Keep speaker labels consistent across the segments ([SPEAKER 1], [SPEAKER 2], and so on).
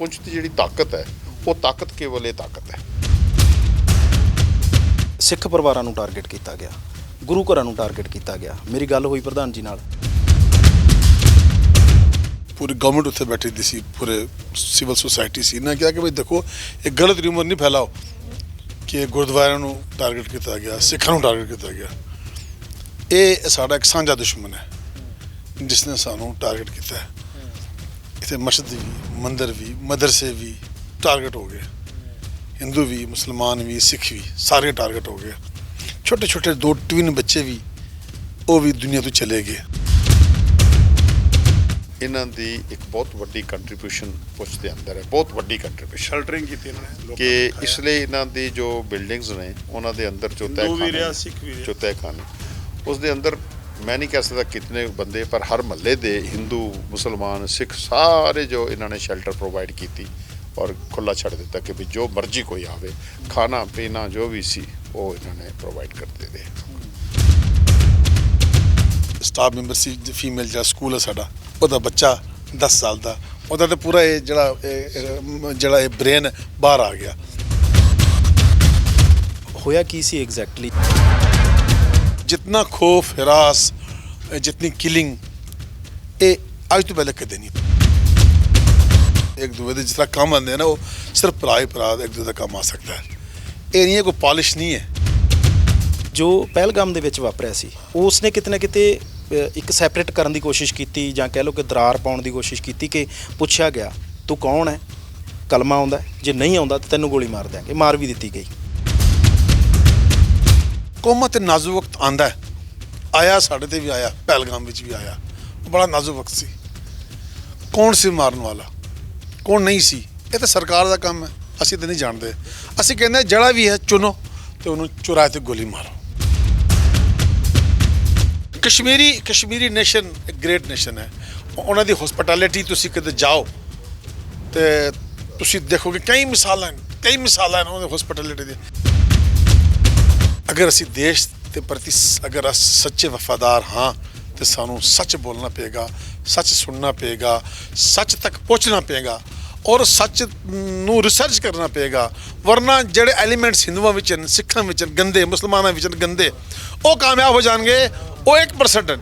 [SPEAKER 1] ਪੁੰਛ ਦੀ ਜਿਹੜੀ ਤਾਕਤ ਹੈ ਉਹ ਤਾਕਤ ਕੇਵਲ ਇਹ ਤਾਕਤ ਹੈ।
[SPEAKER 2] ਸਿੱਖ ਪਰਿਵਾਰਾਂ ਨੂੰ ਟਾਰਗੇਟ ਕੀਤਾ ਗਿਆ ਗੁਰੂ ਘਰਾਂ ਨੂੰ ਟਾਰਗੇਟ ਕੀਤਾ ਗਿਆ। ਮੇਰੀ ਗੱਲ ਹੋਈ ਪ੍ਰਧਾਨ ਜੀ ਨਾਲ।
[SPEAKER 3] ਪੂਰੀ ਗਵਰਨਮੈਂਟ ਉੱਥੇ ਬੈਠੀ ਦੀ ਸੀ ਪੂਰੇ ਸਿਵਲ ਸੁਸਾਇਟੀ ਸੀ। ਨਾ ਕਿਹਾ ਕਿ ਭਈ ਦੇਖੋ ਇਹ ਗਲਤ ਰਿਊਮਰ ਨਹੀਂ ਫੈਲਾਓ ਕਿ ਗੁਰਦੁਆਰਿਆਂ ਨੂੰ ਟਾਰਗੇਟ ਕੀਤਾ ਗਿਆ ਸਿੱਖਾਂ ਨੂੰ ਟਾਰਗੇਟ ਕੀਤਾ ਗਿਆ। ਇਹ ਸਾਡਾ ਇੱਕ ਸਾਂਝਾ ਦੁਸ਼ਮਣ ਹੈ ਜਿਸ ਨੇ ਸਾਨੂੰ ਟਾਰਗੇਟ ਕੀਤਾ ਹੈ। ਇੱਥੇ ਮਸਜਿਦ ਵੀ ਮੰਦਿਰ ਵੀ ਮਦਰਸੇ ਵੀ ਟਾਰਗੇਟ ਹੋ ਗਏ ਹਿੰਦੂ ਵੀ ਮੁਸਲਮਾਨ ਵੀ ਸਿੱਖ ਵੀ ਸਾਰੇ ਟਾਰਗੇਟ ਹੋ ਗਏ ਛੋਟੇ ਛੋਟੇ ਦੋ ਟਵਿਨ ਬੱਚੇ ਵੀ ਉਹ ਵੀ ਦੁਨੀਆ ਤੋਂ ਚਲੇ ਗਏ
[SPEAKER 1] ਇਹਨਾਂ ਦੀ ਇੱਕ ਬਹੁਤ ਵੱਡੀ ਕੰਟਰੀਬਿਊਸ਼ਨ ਪੁੰਛ ਦੇ ਅੰਦਰ ਹੈ ਬਹੁਤ ਵੱਡੀ ਕੰਟਰੀਬਿਊਸ਼ਨ
[SPEAKER 4] ਸ਼ੈਲਟਰਿੰਗ ਕੀਤੀ ਇਹਨਾਂ ਨੇ ਲੋਕਾਂ
[SPEAKER 1] ਕਿ
[SPEAKER 4] ਨੂੰ।
[SPEAKER 1] ਇਸ ਲਈ ਇਹਨਾਂ ਦੀ ਜੋ ਬਿਲਡਿੰਗਸ ਨੇ ਉਹਨਾਂ ਦੇ ਅੰਦਰ ਜੋ
[SPEAKER 4] ਹਿੰਦੂ ਵੀ
[SPEAKER 1] ਤਹਿਖਾਨੇ
[SPEAKER 4] ਰਿਹਾ, ਸਿੱਖ ਵੀ ਰਿਹਾ।
[SPEAKER 1] ਜੋ ਤਹਿਖਾਨੇ ਉਸ ਦੇ ਅੰਦਰ ਮੈਂ ਨਹੀਂ ਕਹਿ ਸਕਦਾ ਕਿਤਨੇ ਬੰਦੇ ਪਰ ਹਰ ਮਹੱਲੇ ਦੇ ਹਿੰਦੂ ਮੁਸਲਮਾਨ ਸਿੱਖ ਸਾਰੇ ਜੋ ਇਹਨਾਂ ਨੇ ਸ਼ੈਲਟਰ ਪ੍ਰੋਵਾਈਡ ਕੀਤੀ ਔਰ ਖੁੱਲਾ ਛੱਡ ਦਿੱਤਾ ਕਿ ਵੀ ਜੋ ਮਰਜ਼ੀ ਕੋਈ ਆਵੇ ਖਾਣਾ ਪੀਣਾ ਜੋ ਵੀ ਸੀ ਉਹ ਇਹਨਾਂ ਨੇ ਪ੍ਰੋਵਾਈਡ ਕਰਦੇ ਰਹੇ
[SPEAKER 3] ਸਟਾਫ ਮੈਂਬਰ ਸੀ ਫੀਮੇਲ ਜਿਹੜਾ ਸਕੂਲ ਹੈ ਸਾਡਾ ਉਹਦਾ ਬੱਚਾ 10 ਸਾਲ ਦਾ ਉਹਦਾ ਤੇ ਪੂਰਾ ਇਹ ਜਿਹੜਾ ਜਿਹੜਾ ਇਹ ਬ੍ਰੇਨ ਬਾਹਰ ਆ ਗਿਆ।
[SPEAKER 2] ਹੋਇਆ ਕੀ ਸੀ ਐਗਜ਼ੈਕਟਲੀ
[SPEAKER 3] ਜਿੰਨਾ ਖੋਫ ਹਿਰਾਸ ਇਹ ਜਿਤਨੀ ਕਿਲਿੰਗ ਇਹ ਅੱਜ ਤੋਂ ਪਹਿਲੇ ਕਦੇ ਨਹੀਂ ਇੱਕ ਦੂਜੇ ਦੇ ਜਿਸ ਤਰ੍ਹਾਂ ਕੰਮ ਆਉਂਦੇ ਨਾ ਉਹ ਸਿਰਫ ਭਰਾ ਹੀ ਭਰਾ ਇੱਕ ਦੂਜੇ ਦਾ ਕੰਮ ਆ ਸਕਦਾ ਹੈ ਇਹ ਨਹੀਂ ਹੈ ਕੋਈ ਪਾਲਿਸ਼ ਨਹੀਂ ਹੈ
[SPEAKER 2] ਜੋ ਪਹਿਲਗਾਮ ਦੇ ਵਿੱਚ ਵਾਪਰਿਆ ਸੀ ਉਸ ਨੇ ਕਿਤੇ ਨਾ ਕਿਤੇ ਅ, ਇੱਕ ਸੈਪਰੇਟ ਕਰਨ ਦੀ ਕੋਸ਼ਿਸ਼ ਕੀਤੀ ਜਾਂ ਕਹਿ ਲਓ ਕਿ ਦਰਾਰ ਪਾਉਣ ਦੀ ਕੋਸ਼ਿਸ਼ ਕੀਤੀ ਕਿ ਪੁੱਛਿਆ ਗਿਆ ਤੂੰ ਕੌਣ ਹੈ ਕਲਮਾ ਆਉਂਦਾ ਹੈ? ਜੇ ਨਹੀਂ ਆਉਂਦਾ ਤਾਂ ਤੈਨੂੰ ਗੋਲੀ ਮਾਰ ਦਿਆਂਗੇ ਮਾਰ ਵੀ ਦਿੱਤੀ ਗਈ
[SPEAKER 3] ਕੌਮਾਂ ਤੇ ਨਾਜ਼ੁਕ ਵਕਤ ਆਂਦਾ ਆਇਆ, ਸਾਡੇ ਤੇ ਵੀ ਆਇਆ, ਪਹਿਲਗਾਮ ਵਿੱਚ ਵੀ ਆਇਆ। ਬੜਾ ਨਾਜ਼ੁਕ ਵਕਤ ਸੀ। ਕੌਣ ਸੀ ਮਾਰਨ ਵਾਲਾ? ਕੌਣ ਨਹੀਂ ਸੀ? ਇਹ ਤਾਂ ਸਰਕਾਰ ਦਾ ਕੰਮ ਹੈ। ਅਸੀਂ ਤਾਂ ਨਹੀਂ ਜਾਣਦੇ। ਅਸੀਂ ਕਹਿੰਦੇ ਜਿਹੜਾ ਵੀ ਹੈ, ਚੁਣੋ ਤੇ ਉਹਨੂੰ ਚੁਰਾਏ ਤੇ ਗੋਲੀ ਮਾਰੋ। ਕਸ਼ਮੀਰੀ ਕਸ਼ਮੀਰੀ ਨੇਸ਼ਨ ਇੱਕ ਗ੍ਰੇਟ ਨੇਸ਼ਨ ਹੈ। ਉਹਨਾਂ ਦੀ ਹਸਪਿਟੈਲਿਟੀ ਤੁਸੀਂ ਕਿਤੇ ਜਾਓ ਤੇ ਤੁਸੀਂ ਦੇਖੋਗੇ, ਕਈ ਮਿਸਾਲਾਂ ਕਈ ਮਿਸਾਲਾਂ ਹਨ ਉਹਨਾਂ ਦੀ ਹਸਪਿਟੈਲਿਟੀ ਦੀ। ਅਗਰ ਅਸੀਂ ਦੇਸ਼ ਦੇ ਪ੍ਰਤੀ ਅਗਰ ਅਸੀਂ, ਸੱਚੇ ਵਫਾਦਾਰ ਹਾਂ, ਤੇ ਸਾਨੂੰ ਸੱਚ ਬੋਲਣਾ ਪਏਗਾ, ਸੱਚ ਸੁਣਨਾ ਪਏਗਾ, ਸੱਚ ਤੱਕ ਪਹੁੰਚਣਾ ਪਏਗਾ, ਔਰ ਸੱਚ ਨੂੰ ਰਿਸਰਚ ਕਰਨਾ ਪਏਗਾ, ਵਰਨਾ ਜਿਹੜੇ ਐਲੀਮੈਂਟਸ ਹਿੰਦੂਆਂ ਵਿੱਚ ਹਨ, ਸਿੱਖਾਂ ਵਿੱਚ ਹਨ, ਗੰਦੇ, ਮੁਸਲਮਾਨਾਂ ਵਿੱਚ ਹਨ, ਗੰਦੇ, ਉਹ ਕਾਮਯਾਬ ਹੋ ਜਾਣਗੇ, ਉਹ 1% ਹਨ।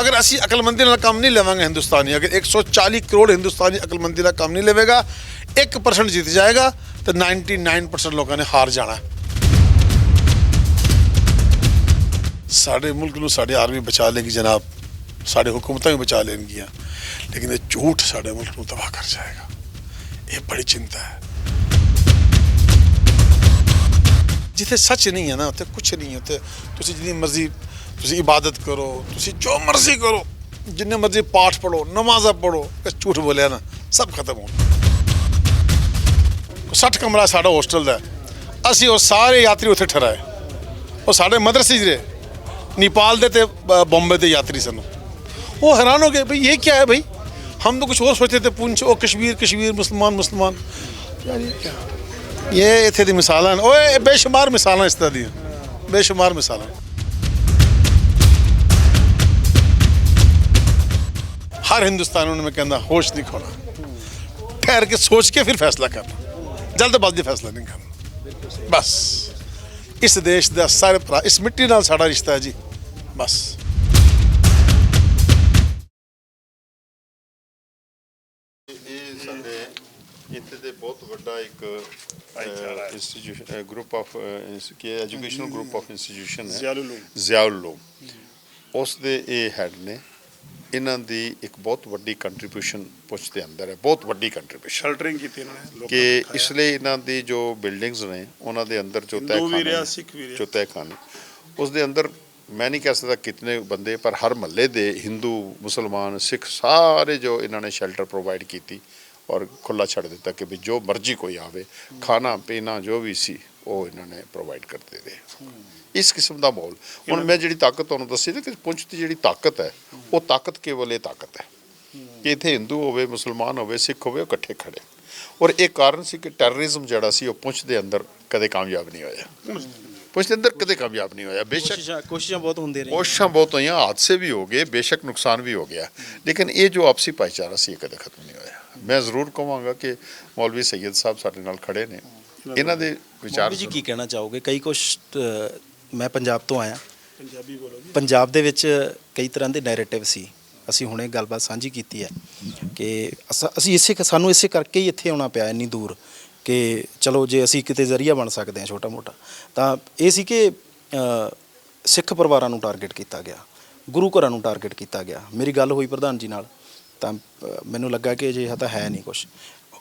[SPEAKER 3] ਅਗਰ ਅਸੀਂ ਅਕਲਮੰਦੀ ਨਾਲ ਕੰਮ ਨਹੀਂ ਲਵਾਂਗੇ ਹਿੰਦੁਸਤਾਨੀ, ਅਗਰ 140 ਕਰੋੜ ਹਿੰਦੁਸਤਾਨੀ ਅਕਲਮੰਦੀ ਨਾਲ ਕੰਮ ਨਹੀਂ ਲਵੇਗਾ 1% ਜਿੱਤ ਜਾਏਗਾ, ਤੇ 99% ਲੋਕਾਂ ਨੇ ਹਾਰ ਜਾਣਾ। ਸਾਡੇ ਮੁਲਕ ਨੂੰ ਸਾਡੇ ਆਰਮੀ ਬਚਾ ਲੇਗੀ ਜਨਾਬ। ਸਾਡੇ ਹਕੂਮਤਾਂ ਵੀ ਬਚਾ ਲੈਣਗੀਆਂ। ਲੇਕਿਨ ਇਹ ਝੂਠ ਸਾਡੇ ਮੁਲਕ ਨੂੰ ਤਬਾਹ ਕਰ ਜਾਏਗਾ। ਇਹ ਬੜੀ ਚਿੰਤਾ ਹੈ। ਜਿੱਥੇ ਸੱਚ ਨਹੀਂ ਹੈ ਨਾ, ਉੱਥੇ ਕੁਝ ਨਹੀਂ ਹੈ। ਉੱਥੇ ਤੁਸੀਂ ਜਿੰਨੀ ਮਰਜ਼ੀ, ਤੁਸੀਂ ਇਬਾਦਤ ਕਰੋ, ਤੁਸੀਂ ਜੋ ਮਰਜ਼ੀ ਕਰੋ, ਜਿੰਨੇ ਮਰਜ਼ੀ ਪਾਠ ਪੜੋ ਨਮਾਜ਼ਾਂ ਪੜੋ ਝੂਠ ਬੋਲਿਆ ਨਾ, ਸਭ ਖਤਮ ਹੋ 60 ਕਮਰਾ ਸਾਡਾ ਹੋਸਟਲ ਦਾ ਅਸੀਂ ਉਹ ਸਾਰੇ ਯਾਤਰੀ ਉੱਥੇ ਠਹਿਰਾਏ। ਉਹ ਸਾਡੇ ਮਦਰਸੇ ਜਿਹੜੇ नेपाल ਦੇ ਤੇ ਬ- ਬੰਬੇ ਦੇ ਯਾਤਰੀ ਸਨ ਉਹ हैरान हो गए भाई ये क्या है भाई हम तो कुछ और सोचते थे पूंछ ओ कश्मीर कश्मीर मुसलमान मुसलमान यार ये क्या ये ਇੱਥੇ ਦੀ ਮਿਸਾਲਾਂ ਹਨ। ਓਏ ਇਹ ਬੇਸ਼ੁਮਾਰ ਮਿਸਾਲਾਂ ਇਸ ਤਰ੍ਹਾਂ ਦੀਆਂ ਬੇਸ਼ੁਮਾਰ ਮਿਸਾਲਾਂ ਹਰ ਹਿੰਦੁਸਤਾਨੀ ਨੂੰ ਮੈਂ ਕਹਿੰਦਾ ਹੋਸ਼ ਨਹੀਂ ਖੋਣਾ ਠਹਿਰ ਕੇ ਸੋਚ ਕੇ ਫਿਰ ਫੈਸਲਾ ਕਰਨਾ ਜਲਦਬਾਜ਼ੀ ਫੈਸਲਾ ਨਹੀਂ ਕਰਨਾ ਬਸ ਇਸ ਦੇਸ਼ ਦਾ ਸਾਰੇ ਭਰਾ ਇਸ ਮਿੱਟੀ ਨਾਲ ਸਾਡਾ ਰਿਸ਼ਤਾ ਹੈ ਜੀ ਬਸ
[SPEAKER 1] ਇਹ ਸਾਡੇ ਇੱਥੇ ਦੇ ਬਹੁਤ ਵੱਡਾ ਇੱਕ। ਇੰਸਟੀਟਿਊਸ਼ਨ ਗਰੁੱਪ ਆਫ ਕੀ ਐਜੂਕੇਸ਼ਨਲ ਗਰੁੱਪ ਆਫ ਇੰਸਟੀਟਿਊਸ਼ਨ ਹੈ।
[SPEAKER 4] ਜ਼ਿਆਉਲ ਉਲੂਮ
[SPEAKER 1] ਉਸ ਦੇ ਇਹ ਹੈਡ ਨੇ ਇਹਨਾਂ ਦੀ ਇੱਕ ਬਹੁਤ ਵੱਡੀ ਕੰਟਰੀਬਿਊਸ਼ਨ ਪੁੱਛ ਦੇ ਅੰਦਰ ਹੈ। ਬਹੁਤ ਵੱਡੀ ਕੰਟਰੀਬਿਊਸ਼ਨ
[SPEAKER 4] ਸ਼ੈਲਟਰਿੰਗ ਕੀਤੀ ਇਹਨਾਂ ਨੇ ਲੋਕਾਂ
[SPEAKER 1] ਕਿ। ਇਸ ਲਈ ਇਹਨਾਂ ਦੀ ਜੋ ਬਿਲਡਿੰਗਸ ਨੇ ਉਹਨਾਂ ਦੇ ਅੰਦਰ ਜੋ
[SPEAKER 4] ਹਿੰਦੂ ਵੀ
[SPEAKER 1] ਤਹਿਖਾਨੇ
[SPEAKER 4] ਰਿਹਾ,
[SPEAKER 1] ਨੇ,
[SPEAKER 4] ਸਿੱਖ ਵੀ ਰਿਹਾ।
[SPEAKER 1] ਜੋ ਤਹਿਖਾਨੇ ਉਸ ਦੇ ਅੰਦਰ ਮੈਂ ਨਹੀਂ ਕਹਿ ਸਕਦਾ ਕਿਤਨੇ ਬੰਦੇ, ਪਰ ਹਰ ਮਹੱਲੇ ਦੇ ਹਿੰਦੂ ਮੁਸਲਮਾਨ, ਸਿੱਖ ਸਾਰੇ ਜੋ ਇਹਨਾਂ ਨੇ ਸ਼ੈਲਟਰ ਪ੍ਰੋਵਾਈਡ ਕੀਤੀ ਔਰ ਖੁੱਲਾ ਛੱਡ ਦਿੱਤਾ ਕਿ ਵੀ ਜੋ ਮਰਜ਼ੀ ਕੋਈ ਆਵੇ, ਖਾਣਾ, ਪੀਣਾ, ਜੋ ਵੀ ਸੀ, ਉਹ ਇਹਨਾਂ ਨੇ ਪ੍ਰੋਵਾਈਡ ਕਰਦੇ ਰਹੇ। ਇਸ ਕਿਸਮ ਦਾ ਮਾਹੌਲ। ਹੁਣ ਮੈਂ ਜਿਹੜੀ ਤਾਕਤ ਤੁਹਾਨੂੰ ਦੱਸੀ ਨਾ ਕਿ ਪੁੰਛ ਦੀ ਜਿਹੜੀ ਤਾਕਤ ਹੈ, ਉਹ ਤਾਕਤ ਕੇਵਲ ਇਹ ਤਾਕਤ ਹੈ ਕਿ ਇੱਥੇ ਹਿੰਦੂ ਹੋਵੇ, ਮੁਸਲਮਾਨ ਹੋਵੇ, ਸਿੱਖ ਹੋਵੇ, ਉਹ ਇਕੱਠੇ ਖੜੇ। ਔਰ ਇਹ ਕਾਰਨ ਸੀ ਕਿ ਟੈਰਰਿਜ਼ਮ ਜਿਹੜਾ ਸੀ, ਉਹ ਪੁੰਛ ਦੇ ਅੰਦਰ ਕਦੇ ਕਾਮਯਾਬ ਨਹੀਂ ਹੋਇਆ। ਅੰਦਰ ਕਦੇ ਕਾਮਯਾਬ ਨਹੀਂ ਹੋਇਆ। ਬੇਸ਼ੱਕ
[SPEAKER 2] ਕੋਸ਼ਿਸ਼ਾਂ ਕੋਸ਼ਿਸ਼ਾਂ ਬਹੁਤ ਹੁੰਦੀਆਂ ਰਹੀਆਂ।
[SPEAKER 1] ਕੋਸ਼ਿਸ਼ਾਂ ਬਹੁਤ ਹੋਈਆਂ ਹਾਦਸੇ ਵੀ ਹੋ ਗਏ ਬੇਸ਼ੱਕ ਨੁਕਸਾਨ ਵੀ ਹੋ ਗਿਆ। ਲੇਕਿਨ ਇਹ ਜੋ ਆਪਸੀ ਭਾਈਚਾਰਾ ਸੀ ਇਹ ਕਦੇ ਖਤਮ ਨਹੀਂ ਹੋਇਆ। ਮੈਂ ਜ਼ਰੂਰ ਕਹਾਂਗਾ ਕਿ ਮੌਲਵੀ ਸੈਯਦ ਸਾਹਿਬ ਸਾਡੇ ਨਾਲ ਖੜੇ ਨੇ। ਇਹਨਾਂ ਦੇ ਵਿਚਾਰ
[SPEAKER 2] ਜੀ ਕੀ ਕਹਿਣਾ ਚਾਹੋਗੇ? ਕਈ ਕੁਝ ਮੈਂ ਪੰਜਾਬ ਤੋਂ ਆਇਆ।
[SPEAKER 4] ਪੰਜਾਬੀ ਬੋਲੋ
[SPEAKER 2] ਪੰਜਾਬ ਦੇ ਵਿੱਚ ਕਈ ਤਰ੍ਹਾਂ ਦੇ ਨੈਰੇਟਿਵ ਸੀ। ਅਸੀਂ ਹੁਣੇ ਗੱਲਬਾਤ ਸਾਂਝੀ ਕੀਤੀ ਹੈ ਕਿ ਅਸੀਂ ਇਸੇ ਸਾਨੂੰ ਇਸੇ ਕਰਕੇ ਹੀ ਇੱਥੇ ਆਉਣਾ ਪਿਆ ਇੰਨੀ ਦੂਰ। ਕਿ ਚਲੋ ਜੇ ਅਸੀਂ ਕਿਤੇ ਜ਼ਰੀਆ ਬਣ ਸਕਦੇ ਹਾਂ ਛੋਟਾ ਮੋਟਾ, ਤਾਂ ਇਹ ਸੀ ਕਿ ਸਿੱਖ ਪਰਿਵਾਰਾਂ ਨੂੰ ਟਾਰਗੇਟ ਕੀਤਾ ਗਿਆ, ਗੁਰੂ ਘਰਾਂ ਨੂੰ ਟਾਰਗੇਟ ਕੀਤਾ ਗਿਆ। ਮੇਰੀ ਗੱਲ ਹੋਈ ਪ੍ਰਧਾਨ ਜੀ ਨਾਲ, ਤਾਂ ਮੈਨੂੰ ਲੱਗਾ ਕਿ ਅਜਿਹਾ ਤਾਂ ਹੈ ਨਹੀਂ ਕੁਝ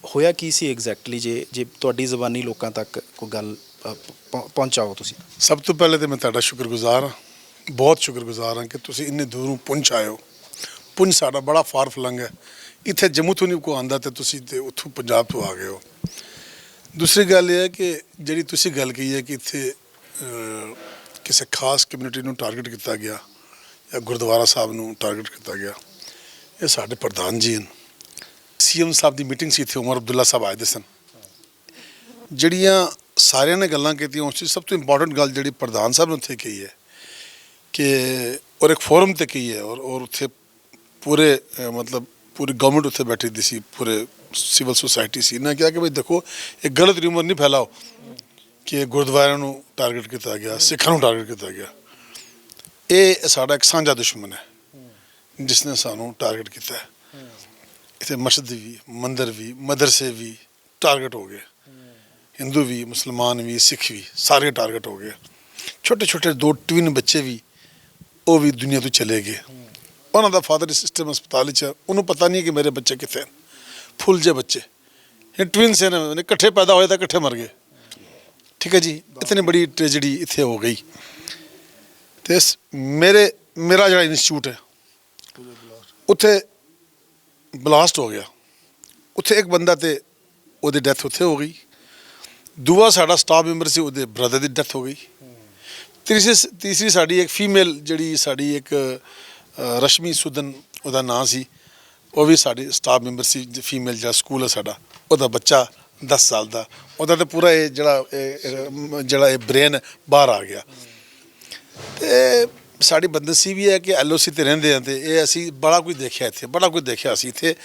[SPEAKER 2] ਹੋਇਆ ਕੀ ਸੀ ਐਗਜ਼ੈਕਟਲੀ ਜੇ ਜੇ ਤੁਹਾਡੀ ਜ਼ਬਾਨੀ ਲੋਕਾਂ ਤੱਕ ਕੋਈ ਗੱਲ ਪਹੁੰਚਾਓ ਤੁਸੀਂ?
[SPEAKER 3] ਸਭ ਤੋਂ ਪਹਿਲੇ ਤੇ ਮੈਂ ਤੁਹਾਡਾ ਸ਼ੁਕਰਗੁਜ਼ਾਰ ਹਾਂ, ਬਹੁਤ ਸ਼ੁਕਰਗੁਜ਼ਾਰ ਹਾਂ ਕਿ ਤੁਸੀਂ ਇੰਨੇ ਦੂਰੋਂ ਪੁੰਛ ਆਏ ਹੋ। ਸਾਡਾ ਬੜਾ ਫਾਰ ਫਲੰਗ ਹੈ। ਇੱਥੇ ਜੰਮੂ ਤੋਂ ਨਹੀਂ ਕੋ ਆਂਦਾ ਤੇ ਤੁਸੀਂ ਤੇ ਉੱਥੋਂ ਪੰਜਾਬ ਤੋਂ ਆ ਗਏ ਹੋ। ਦੂਸਰੀ ਗੱਲ ਇਹ ਹੈ ਕਿ ਜਿਹੜੀ ਤੁਸੀਂ ਗੱਲ ਕਹੀ ਹੈ ਕਿ ਇੱਥੇ ਅਹ, ਕਿਸੇ ਖਾਸ ਕਮਿਊਨਿਟੀ ਨੂੰ ਟਾਰਗੇਟ ਕੀਤਾ ਗਿਆ ਜਾਂ ਗੁਰਦੁਆਰਾ ਸਾਹਿਬ ਨੂੰ ਟਾਰਗੇਟ ਕੀਤਾ ਗਿਆ ਇਹ ਸਾਡੇ ਪ੍ਰਧਾਨ ਜੀ ਹਨ। ਸੀਐਮ ਸਾਹਿਬ ਦੀ ਮੀਟਿੰਗ ਸੀ ਇੱਥੇ ਉਮਰ ਅਬਦੁੱਲਾ ਸਾਹਿਬ ਆਏ ਦੇ ਸਨ। ਜਿਹੜੀਆਂ ਸਾਰਿਆਂ ਨੇ ਗੱਲਾਂ ਕੀਤੀਆਂ ਉਸ 'ਚ ਸਭ ਤੋਂ ਇੰਪੋਰਟੈਂਟ ਗੱਲ ਜਿਹੜੀ ਪ੍ਰਧਾਨ ਸਾਹਿਬ ਨੇ ਉੱਥੇ ਕਹੀ ਹੈ ਕਿ ਔਰ ਇੱਕ ਫੋਰਮ ਤੇ ਕਹੀ ਹੈ ਔਰ ਔਰ ਉੱਥੇ ਪੂਰੇ ਅਹ, ਮਤਲਬ ਪੂਰੀ ਗਵਰਨਮੈਂਟ ਉੱਥੇ ਬੈਠੀ ਦੀ ਸੀ ਪੂਰੇ ਸਿਵਲ ਸੁਸਾਇਟੀ ਸੀ। ਇਹਨਾਂ ਕਿਹਾ ਕਿ ਭਈ ਦੇਖੋ, ਇਹ ਗਲਤ ਰਿਊਮਰ ਨਹੀਂ ਫੈਲਾਓ ਕਿ ਗੁਰਦੁਆਰਿਆਂ ਨੂੰ ਟਾਰਗੇਟ ਕੀਤਾ ਗਿਆ, ਸਿੱਖਾਂ ਨੂੰ ਟਾਰਗੇਟ ਕੀਤਾ ਗਿਆ। ਇਹ ਸਾਡਾ ਇੱਕ ਸਾਂਝਾ ਦੁਸ਼ਮਣ ਹੈ ਜਿਸ ਨੇ ਸਾਨੂੰ ਟਾਰਗੇਟ ਕੀਤਾ ਹੈ। ਇੱਥੇ ਮਸਜਿਦ ਵੀ, ਮੰਦਰ ਵੀ, ਮਦਰਸੇ ਵੀ ਟਾਰਗੇਟ ਹੋ ਗਏ। ਹਿੰਦੂ ਵੀ, ਮੁਸਲਮਾਨ ਵੀ, ਸਿੱਖ ਵੀ ਸਾਰੇ ਟਾਰਗੇਟ ਹੋ ਗਏ। ਛੋਟੇ ਛੋਟੇ ਦੋ ਟਵਿਨ ਬੱਚੇ ਵੀ, ਉਹ ਵੀ ਦੁਨੀਆ ਤੋਂ ਚਲੇ ਗਏ। ਉਹਨਾਂ ਦਾ ਫਾਦਰ ਸਿਸਟਮ ਹਸਪਤਾਲ 'ਚ ਉਹਨੂੰ ਪਤਾ ਨਹੀਂ ਕਿ ਮੇਰੇ ਬੱਚੇ ਕਿੱਥੇ ਹਨ। ਫੁੱਲ ਜੇ ਬੱਚੇ। ਇਹ ਟਵਿਨਸ ਨੇ, ਇਕੱਠੇ ਪੈਦਾ ਹੋਏ ਤਾਂ ਇਕੱਠੇ ਮਰ ਗਏ। ਠੀਕ ਹੈ ਜੀ? ਇਤਨੀ ਬੜੀ ਟ੍ਰੈਜੇਡੀ ਇੱਥੇ ਹੋ ਗਈ। ਤੇ ਮੇਰੇ, ਮੇਰਾ ਜਿਹੜਾ ਇੰਸਟੀਚਿਊਟ ਹੈ, ਉੱਥੇ ਬਲਾਸਟ ਹੋ ਗਿਆ। ਉੱਥੇ ਇੱਕ ਬੰਦਾ ਤੇ ਉਹਦੀ ਡੈਥ ਉੱਥੇ ਹੋ ਗਈ। ਦੂਆ ਸਾਡਾ ਸਟਾਫ ਮੈਂਬਰ ਸੀ, ਉਹਦੇ ਬ੍ਰਦਰ ਦੀ ਡੈਥ ਹੋ ਗਈ। ਤੀਸਰੀ ਤੀਸਰੀ ਸਾਡੀ ਇੱਕ ਫੀਮੇਲ ਜਿਹੜੀ ਸਾਡੀ ਇੱਕ ਰਸ਼ਮੀ ਸੁਦਨ, ਉਹਦਾ ਨਾਂ ਸੀ। ਉਹ ਵੀ ਸਾਡੀ ਸਟਾਫ ਮੈਂਬਰ ਸੀ ਫੀਮੇਲ ਜਿਹੜਾ ਸਕੂਲ ਹੈ ਸਾਡਾ ਉਹਦਾ ਬੱਚਾ 10 ਸਾਲ ਦਾ। ਉਹਦਾ ਤੇ ਪੂਰਾ ਇਹ ਜਿਹੜਾ ਇਹ- ਜਿਹੜਾ ਇਹ ਬ੍ਰੇਨ ਬਾਹਰ ਆ ਗਿਆ। ਤੇ ਸਾਡੀ ਬੰਦਸੀ ਵੀ ਹੈ ਕਿ ਐਲਓਸੀ ਤੇ ਰਹਿੰਦੇ ਆ ਤੇ ਇਹ ਅਸੀਂ ਬੜਾ ਕੁਝ ਦੇਖਿਆ ਇੱਥੇ ਬੜਾ ਕੁਝ ਦੇਖਿਆ ਅਸੀਂ ਇੱਥੇ।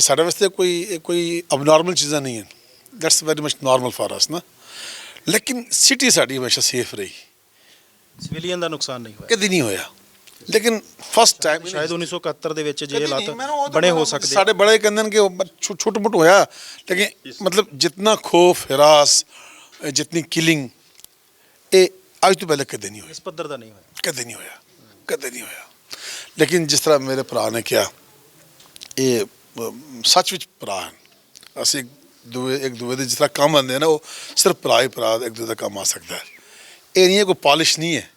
[SPEAKER 3] ਸਾਡੇ ਵਾਸਤੇ ਕੋਈ ਕੋਈ ਅਬਨੋਰਮਲ ਚੀਜ਼ਾਂ ਨਹੀਂ ਹਨ that's very much normal for us ਨਾ। ਲੇਕਿਨ ਸਿਟੀ ਸਾਡੀ ਹਮੇਸ਼ਾ ਸੇਫ ਰਹੀ।
[SPEAKER 2] ਸਿਵਿਲੀਅਨ ਦਾ ਨੁਕਸਾਨ ਨਹੀਂ ਹੋਇਆ।
[SPEAKER 3] ਕਦੀ ਨਹੀਂ ਹੋਇਆ। ਲੇਕਿਨ ਫਸਟ ਟਾਈਮ
[SPEAKER 2] ਸ਼ਾਇਦ 1971 ਦੇ ਵਿੱਚ ਜੇ ਹਾਲਾਤ ਬਣੇ ਹੋ ਸਕਦੇ।
[SPEAKER 3] ਸਾਡੇ ਬੜੇ ਕਹਿੰਦੇ ਨੇ ਕਿ ਛੋਟ ਮੁੱਟ ਹੋਇਆ। ਲੇਕਿਨ ਮਤਲਬ ਜਿੰਨਾ ਖੋਫ ਹਿਰਾਸ ਅ, ਜਿਤਨੀ ਕਿਲਿੰਗ ਇਹ ਅੱਜ ਤੋਂ ਪਹਿਲੇ ਕਦੇ ਨਹੀਂ ਹੋਇਆ।
[SPEAKER 2] ਇਸ ਪੱਧਰ ਦਾ ਨਹੀਂ ਹੋਇਆ।
[SPEAKER 3] ਕਦੇ ਨਹੀਂ ਹੋਇਆ। ਕਦੇ ਨਹੀਂ ਹੋਇਆ। ਲੇਕਿਨ ਜਿਸ ਤਰ੍ਹਾਂ ਮੇਰੇ ਭਰਾ ਨੇ ਕਿਹਾ ਇਹ ਸੱਚ ਵਿੱਚ ਭਰਾ ਹਨ। ਅਸੀਂ ਦੂਏ ਇੱਕ ਦੂਏ ਦੇ ਜਿਸ ਤਰ੍ਹਾਂ ਕੰਮ ਆਉਂਦੇ ਨਾ ਉਹ ਸਿਰਫ ਭਰਾ ਹੀ ਭਰਾ ਇੱਕ ਦੂਜੇ ਦਾ ਕੰਮ ਆ ਸਕਦਾ ਹੈ। ਇਹ ਨਹੀਂ ਹੈ ਕੋਈ ਪਾਲਿਸ਼ ਨਹੀਂ ਹੈ।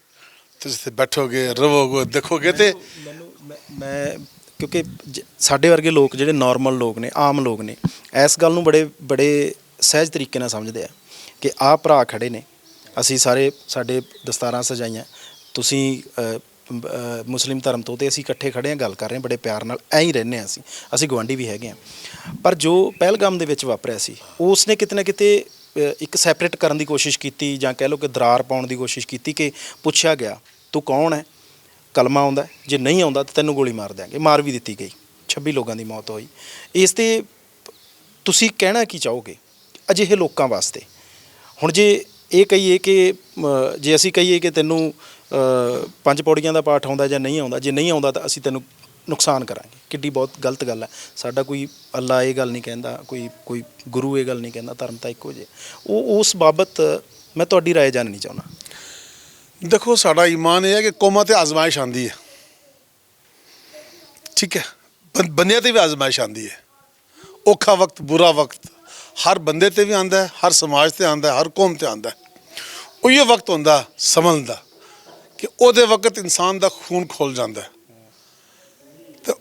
[SPEAKER 3] ਤੁਸੀਂ ਇੱਥੇ ਬੈਠੋਗੇ ਰਵੋਗੇ ਦੇਖੋਗੇ ਤੇ
[SPEAKER 2] ਮੈਨੂੰ ਮੈਂ- ਮੈਂ ਕਿਉਂਕਿ ਜ- ਸਾਡੇ ਵਰਗੇ ਲੋਕ ਜਿਹੜੇ ਨਾਰਮਲ ਲੋਕ ਨੇ ਆਮ ਲੋਕ ਨੇ ਇਸ ਗੱਲ ਨੂੰ ਬੜੇ ਬੜੇ ਸਹਿਜ ਤਰੀਕੇ ਨਾਲ ਸਮਝਦੇ ਆ ਕਿ ਆਹ ਭਰਾ ਖੜੇ ਨੇ। ਅਸੀਂ ਸਾਰੇ ਸਾਡੇ ਦਸਤਾਰਾਂ ਸਜਾਈਆਂ। ਤੁਸੀਂ ਅ, ਅ, ਮੁਸਲਿਮ ਧਰਮ ਤੋਂ ਤੇ ਅਸੀਂ ਇਕੱਠੇ ਖੜੇ ਆ ਗੱਲ ਕਰ ਰਹੇ ਹਾਂ ਬੜੇ ਪਿਆਰ ਨਾਲ ਐਂ ਹੀ ਰਹਿੰਦੇ ਹਾਂ ਅਸੀਂ। ਅਸੀਂ ਗਵਾਂਢੀ ਵੀ ਹੈਗੇ ਆ ਪਰ ਜੋ ਪਹਿਲਗਾਮ ਦੇ ਵਿੱਚ ਵਾਪਰਿਆ ਸੀ ਉਸ ਨੇ ਕਿਤੇ ਨਾ ਕਿਤੇ ਅ, ਇੱਕ ਸੈਪਰੇਟ ਕਰਨ ਦੀ ਕੋਸ਼ਿਸ਼ ਕੀਤੀ ਜਾਂ ਕਹਿ ਲਓ ਕਿ ਦਰਾਰ ਪਾਉਣ ਦੀ ਕੋਸ਼ਿਸ਼ ਕੀਤੀ ਕਿ ਪੁੱਛਿਆ ਗਿਆ ਤੂੰ ਕੌਣ ਹੈ ਕਲਮਾ ਆਉਂਦਾ ਹੈ, ਜੇ ਨਹੀਂ ਆਉਂਦਾ ਤਾਂ ਤੈਨੂੰ ਗੋਲੀ ਮਾਰ ਦਿਆਂਗੇ ਮਾਰ ਵੀ ਦਿੱਤੀ ਗਈ 26 ਲੋਕਾਂ ਦੀ ਮੌਤ ਹੋਈ ਇਸ ਤੇ ਤੁਸੀਂ ਕਹਿਣਾ ਕੀ ਚਾਹੋਗੇ ਅਜਿਹੇ ਲੋਕਾਂ ਵਾਸਤੇ ਹੁਣ ਜੇ ਇਹ ਕਹੀਏ ਕਿ ਅਮ, ਜੇ ਅਸੀਂ ਕਹੀਏ ਕਿ ਤੈਨੂੰ ਅ, ਪੰਜ ਪੌੜੀਆਂ ਦਾ ਪਾਠ ਆਉਂਦਾ ਜਾਂ ਨਹੀਂ ਆਉਂਦਾ ਜੇ ਨਹੀਂ ਆਉਂਦਾ ਤਾਂ ਅਸੀਂ ਤੈਨੂੰ ਨੁਕਸਾਨ ਕਰਾਂਗੇ ਕਿੱਡੀ ਬਹੁਤ ਗਲਤ ਗੱਲ ਹੈ ਸਾਡਾ ਕੋਈ ਅੱਲਾ ਇਹ ਗੱਲ ਨਹੀਂ ਕਹਿੰਦਾ ਕੋਈ ਕੋਈ ਗੁਰੂ ਇਹ ਗੱਲ ਨਹੀਂ ਕਹਿੰਦਾ ਧਰਮ ਤਾਂ ਇੱਕੋ ਜਿਹਾ ਉਹ ਉਸ ਬਾਬਤ ਮੈਂ ਤੁਹਾਡੀ رائے ਜਾਣਨੀ ਚਾਹੁੰਦਾ
[SPEAKER 3] ਦੇਖੋ, ਸਾਡਾ ਈਮਾਨ ਇਹ ਹੈ ਕਿ ਕੌਮਾਂ ਤੇ ਆਜ਼ਮਾਇਸ਼ ਆਂਦੀ ਹੈ। ਠੀਕ ਹੈ? ਬੰਦਿਆਂ ਤੇ ਵੀ ਆਜ਼ਮਾਇਸ਼ ਆਂਦੀ ਹੈ। ਔਖਾ ਵਕਤ, ਬੁਰਾ ਵਕਤ, ਹਰ ਬੰਦੇ ਤੇ ਵੀ ਆਂਦਾ ਹੈ, ਹਰ ਸਮਾਜ ਤੇ ਆਂਦਾ ਹੈ, ਹਰ ਕੌਮ ਤੇ ਆਂਦਾ ਹੈ। ਉਹੀ ਵਕਤ ਹੁੰਦਾ ਸਮਝ ਦਾ, ਕਿ ਉਹਦੇ ਵਕਤ ਇਨਸਾਨ ਦਾ ਖੂਨ ਖੁੱਲ ਜਾਂਦਾ ਹੈ। ਤੇ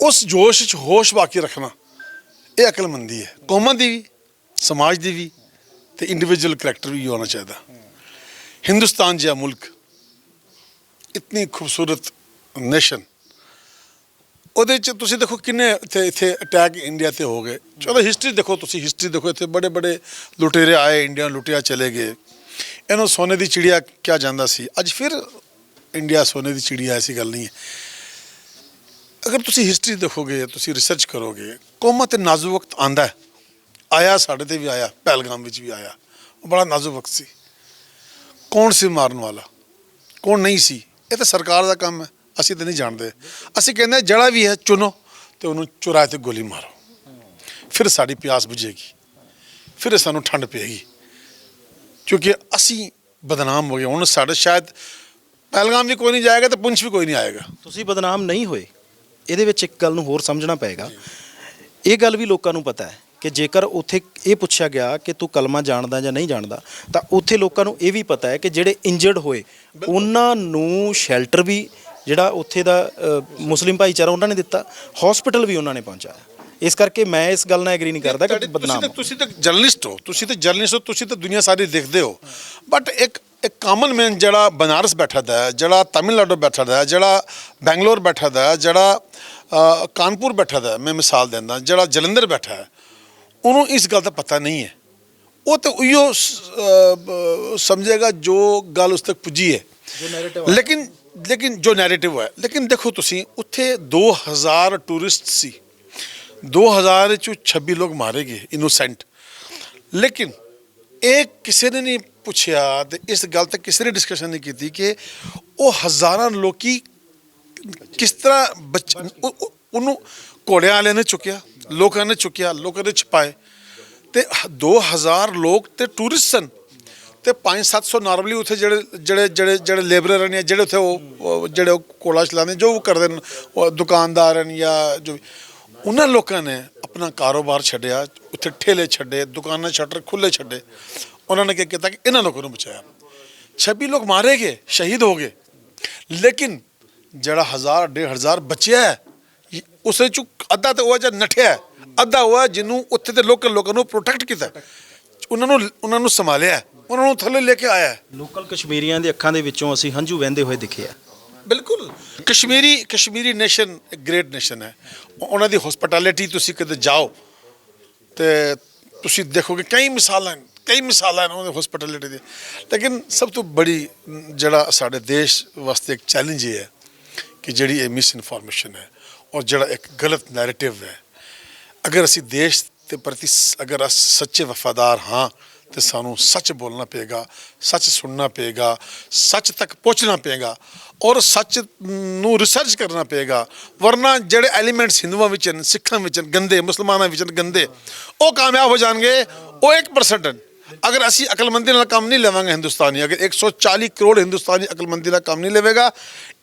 [SPEAKER 3] ਉਸ ਜੋਸ਼ 'ਚ ਹੋਸ਼ ਬਾਕੀ ਰੱਖਣਾ, ਇਹ ਅਕਲਮੰਦੀ ਹੈ। ਕੌਮਾਂ ਦੀ ਵੀ, ਸਮਾਜ ਦੀ ਵੀ, ਤੇ ਇੰਡੀਵਿਜੂਅਲ ਕਰੈਕਟਰ ਵੀ ਹੋਣਾ ਚਾਹੀਦਾ। ਹਿੰਦੁਸਤਾਨ ਜਿਹਾ ਮੁਲਕ ਇਤਨੀ ਖੂਬਸੂਰਤ ਨੇਸ਼ਨ ਉਹਦੇ ਚ ਤੁਸੀਂ ਦੇਖੋ ਕਿੰਨੇ ਇੱਥੇ ਇੱਥੇ ਅਟੈਕ ਇੰਡੀਆ ਤੇ ਹੋ ਗਏ ਚਲੋ ਹਿਸਟਰੀ ਦੇਖੋ ਤੁਸੀਂ ਹਿਸਟਰੀ ਦੇਖੋ ਇੱਥੇ ਬੜੇ ਬੜੇ ਲੁਟੇਰੇ ਆਏ ਇੰਡੀਆ ਲੁਟਿਆ ਚਲੇ ਗਏ ਇਹਨੂੰ ਸੋਨੇ ਦੀ ਚਿੜੀਆ ਕਿਹਾ ਜਾਂਦਾ ਸੀ ਅੱਜ ਫਿਰ ਇੰਡੀਆ ਸੋਨੇ ਦੀ ਚਿੜੀਆ ਐਸੀ ਗੱਲ ਨਹੀਂ ਹੈ ਅਗਰ ਤੁਸੀਂ ਹਿਸਟਰੀ ਦੇਖੋਗੇ ਤੁਸੀਂ ਰਿਸਰਚ ਕਰੋਗੇ ਕੌਮਾਂ ਤੇ ਨਾਜ਼ੁਕ ਵਕਤ ਆਂਦਾ ਆਇਆ ਸਾਡੇ ਤੇ ਵੀ ਆਇਆ ਪਹਿਲਗਾਮ ਵਿੱਚ ਵੀ ਆਇਆ ਉਹ ਬੜਾ ਨਾਜ਼ੁਕ ਵਕਤ ਸੀ ਕੌਣ ਸੀ ਮਾਰਨ ਵਾਲਾ? ਕੌਣ ਨਹੀਂ ਸੀ? ਇਹ ਤਾਂ ਸਰਕਾਰ ਦਾ ਕੰਮ ਹੈ, ਅਸੀਂ ਤਾਂ ਨਹੀਂ ਜਾਣਦੇ। ਅਸੀਂ ਕਹਿੰਦੇ ਜਿਹੜਾ ਵੀ ਹੈ, ਚੁਣੋ ਤੇ ਉਹਨੂੰ ਚੁਰਾਏ ਤੇ ਗੋਲੀ ਮਾਰੋ। ਫਿਰ ਸਾਡੀ ਪਿਆਸ ਬੁਝੇਗੀ। ਫਿਰ ਸਾਨੂੰ ਠੰਡ ਪਏਗੀ। ਕਿਉਂਕਿ ਅਸੀਂ ਬਦਨਾਮ ਹੋ ਗਏ। ਹੁਣ ਸਾਡੇ ਸ਼ਾਇਦ ਪਹਿਲਗਾਮ ਵੀ ਕੋਈ ਨਹੀਂ ਜਾਏਗਾ ਤੇ ਪੁੰਛ ਵੀ ਕੋਈ ਨਹੀਂ ਆਏਗਾ।
[SPEAKER 2] ਤੁਸੀਂ ਬਦਨਾਮ ਨਹੀਂ ਹੋਏ। ਇਹਦੇ ਵਿੱਚ ਇੱਕ ਗੱਲ ਨੂੰ ਹੋਰ ਸਮਝਣਾ ਪਏਗਾ। ਇਹ ਗੱਲ ਵੀ ਲੋਕਾਂ ਨੂੰ ਪਤਾ ਹੈ। ਕਿ ਜੇਕਰ ਉੱਥੇ ਇਹ ਪੁੱਛਿਆ ਗਿਆ ਕਿ ਤੂੰ ਕਲਮਾ ਜਾਣਦਾ ਜਾਂ ਨਹੀਂ ਜਾਣਦਾ ਤਾਂ ਉੱਥੇ ਲੋਕਾਂ ਨੂੰ ਇਹ ਵੀ ਪਤਾ ਹੈ ਕਿ ਜਿਹੜੇ ਇੰਜਰਡ ਹੋਏ ਉਹਨਾਂ ਨੂੰ ਸ਼ੈਲਟਰ ਵੀ ਜਿਹੜਾ ਉੱਥੇ ਦਾ ਮੁਸਲਿਮ ਭਾਈਚਾਰਾ ਉਹਨਾਂ ਨੇ ਦਿੱਤਾ ਹਸਪੀਟਲ ਵੀ ਉਹਨਾਂ ਨੇ ਪਹੁੰਚਾਇਆ। ਇਸ ਕਰਕੇ ਮੈਂ ਇਸ ਗੱਲ ਨਾਲ ਐਗਰੀ ਨਹੀਂ ਕਰਦਾ ਕਿ ਬਦਨਾਮ
[SPEAKER 3] ਤੁਸੀਂ ਤਾਂ ਤੁਸੀਂ ਤਾਂ ਜਰਨਲਿਸਟ ਹੋ ਤੁਸੀਂ ਤਾਂ ਜਰਨਲਿਸਟ ਹੋ ਤੁਸੀਂ ਤਾਂ ਦੁਨੀਆ ਸਾਰੀ ਦੇਖਦੇ ਹੋ। ਬਟ ਇੱਕ ਇੱਕ ਕਾਮਨ ਮੈਨ ਜਿਹੜਾ ਬਨਾਰਸ ਬੈਠਾ ਦਾ ਜਿਹੜਾ ਤਾਮਿਲਨਾਡੂ ਬੈਠਾ ਦਾ ਜਿਹੜਾ ਬੈਂਗਲੌਰ ਬੈਠਾ ਦਾ ਜਿਹੜਾ ਕਾਨਪੁਰ ਬੈਠਾ ਦਾ ਮੈਂ ਮਿਸਾਲ ਦਿੰਦਾ ਜਿਹੜਾ ਜਲੰਧਰ ਬੈਠਾ ਹੈ ਉਹਨੂੰ ਇਸ ਗੱਲ ਦਾ ਪਤਾ ਨਹੀਂ ਹੈ। ਉਹ ਤਾਂ ਉਹੀਓ ਸਮਝੇਗਾ ਜੋ ਗੱਲ ਉਸ ਤੱਕ ਪੁੱਜੀ ਹੈ। ਲੇਕਿਨ ਲੇਕਿਨ ਜੋ ਨੈਰੇਟਿਵ ਹੈ ਲੇਕਿਨ ਦੇਖੋ ਤੁਸੀਂ ਉੱਥੇ 2000 ਟੂਰਿਸਟ ਸੀ। 2000 ਚੋਂ 26 ਲੋਕ ਮਾਰੇ ਗਏ ਇਨੋਸੈਂਟ ਲੇਕਿਨ ਇਹ ਕਿਸੇ ਨੇ ਨਹੀਂ ਪੁੱਛਿਆ ਤੇ ਇਸ ਗੱਲ ਤੇ ਕਿਸੇ ਨੇ ਡਿਸਕਸ਼ਨ ਨਹੀਂ ਕੀਤੀ ਕਿ ਉਹ ਹਜ਼ਾਰਾਂ ਲੋਕੀ ਕਿਸ ਤਰ੍ਹਾਂ ਬੱਚ ਉਹ- ਉਹ- ਉਹਨੂੰ ਘੋੜਿਆਂ ਵਾਲਿਆਂ ਨੇ ਚੁੱਕਿਆ। ਲੋਕਾਂ ਨੇ ਚੁੱਕਿਆ ਲੋਕਾਂ ਨੇ ਛਪਾਏ ਤੇ 2000 ਲੋਕ ਤੇ ਟੂਰਿਸਟ ਸਨ। ਤੇ 5-700 ਨਾਰਮਲੀ ਉੱਥੇ ਜਿਹੜੇ ਜਿਹੜੇ ਜਿਹੜੇ ਜਿਹੜੇ ਲੇਬਰਰ ਨੇ ਜਿਹੜੇ ਉੱਥੇ ਉਹ ਜਿਹੜੇ ਉਹ ਕੋਲਾ ਚਲਾਉਂਦੇ ਜੋ ਉਹ ਕਰਦੇ ਨੇ ਉਹ ਦੁਕਾਨਦਾਰ ਹਨ ਜਾਂ ਜੋ ਵੀ ਉਹਨਾਂ ਲੋਕਾਂ ਨੇ ਆਪਣਾ ਕਾਰੋਬਾਰ ਛੱਡਿਆ ਉੱਥੇ ਠੇਲੇ ਛੱਡੇ ਦੁਕਾਨਾਂ ਛੱਡ ਖੁੱਲੇ ਛੱਡੇ। ਉਹਨਾਂ ਨੇ ਕੀ ਕੀਤਾ ਕਿ ਇਹਨਾਂ ਲੋਕਾਂ ਨੂੰ ਬਚਾਇਆ। 26 ਲੋਕ ਮਾਰੇ ਗਏ ਸ਼ਹੀਦ ਹੋ ਗਏ। ਲੇਕਿਨ ਜਿਹੜਾ ਹਜ਼ਾਰ ਡੇਢ ਹਜ਼ਾਰ ਬਚਿਆ ਹੈ, ਉਸ ਵਿੱਚ ਅੱਧਾ ਤਾਂ ਉਹ ਜਿਹੜਾ ਨਠਿਆ ਅੱਧਾ ਉਹ ਜਿਹਨੂੰ ਉੱਥੇ ਦੇ ਲੋਕਲ ਲੋਕਾਂ ਨੂੰ ਪ੍ਰੋਟੈਕਟ ਕੀਤਾ ਉਹਨਾਂ ਨੂੰ ਉਹਨਾਂ ਨੂੰ ਸੰਭਾਲਿਆ ਉਹਨਾਂ ਨੂੰ ਥੱਲੇ ਲੈ ਕੇ ਆਇਆ।
[SPEAKER 2] ਲੋਕਲ ਕਸ਼ਮੀਰੀਆਂ ਦੇ ਅੱਖਾਂ ਦੇ ਵਿੱਚੋਂ ਅਸੀਂ ਹੰਝੂ ਵਹਿੰਦੇ ਹੋਏ ਦਿਖੇ ਆ।
[SPEAKER 3] ਬਿਲਕੁਲ। Kashmiri Kashmiri nation great nation ਹੈ। ਉਹਨਾਂ ਦੀ ਹਸਪਿਟੈਲਿਟੀ ਤੁਸੀਂ ਕਦੇ ਜਾਓ ਤੇ ਤੁਸੀਂ ਦੇਖੋਗੇ ਕਈ ਮਿਸਾਲਾਂ ਕਈ ਮਿਸਾਲਾਂ ਹਨ ਉਹਨਾਂ ਦੀ ਹਸਪਿਟੈਲਿਟੀ ਦੀ ਲੇਕਿਨ ਸਭ ਤੋਂ ਬੜੀ ਜਿਹੜਾ ਸਾਡੇ ਦੇਸ਼ ਵਾਸਤੇ ਇੱਕ ਚੈਲੰਜ ਇਹ ਹੈ ਕਿ ਜਿਹੜੀ ਇਹ ਮਿਸ ਇਨਫੋਰਮੇਸ਼ਨ ਹੈ ਔਰ ਜਿਹੜਾ ਇੱਕ ਗਲਤ ਨੈਰੇਟਿਵ ਹੈ, ਅਗਰ ਅਸੀਂ ਦੇਸ਼ ਦੇ ਪ੍ਰਤੀ ਅਗਰ ਅਸੀਂ ਸੱਚੇ ਵਫਾਦਾਰ ਹਾਂ, ਤੇ ਸਾਨੂੰ ਸੱਚ ਬੋਲਣਾ ਪਏਗਾ, ਸੱਚ ਸੁਣਨਾ ਪਏਗਾ, ਸੱਚ ਤੱਕ ਪਹੁੰਚਣਾ ਪਏਗਾ ਔਰ ਸੱਚ ਨੂੰ ਰਿਸਰਚ ਕਰਨਾ ਪਏਗਾ, ਵਰਨਾ ਜਿਹੜੇ ਐਲੀਮੈਂਟਸ ਹਿੰਦੂਆਂ ਵਿੱਚ ਹਨ, ਸਿੱਖਾਂ ਵਿੱਚ ਗੰਦੇ, ਮੁਸਲਮਾਨਾਂ ਵਿੱਚ ਗੰਦੇ, ਉਹ ਕਾਮਯਾਬ ਹੋ ਜਾਣਗੇ, ਉਹ 1% ਹਨ। ਅਗਰ ਅਸੀਂ ਅਕਲਮੰਦੀ ਨਾਲ ਕੰਮ ਨਹੀਂ ਲਵਾਂਗੇ ਹਿੰਦੁਸਤਾਨੀ, ਅਗਰ 140 ਕਰੋੜ ਹਿੰਦੁਸਤਾਨੀ ਅਕਲਮੰਦੀ ਨਾਲ ਕੰਮ ਨਹੀਂ ਲਵੇਗਾ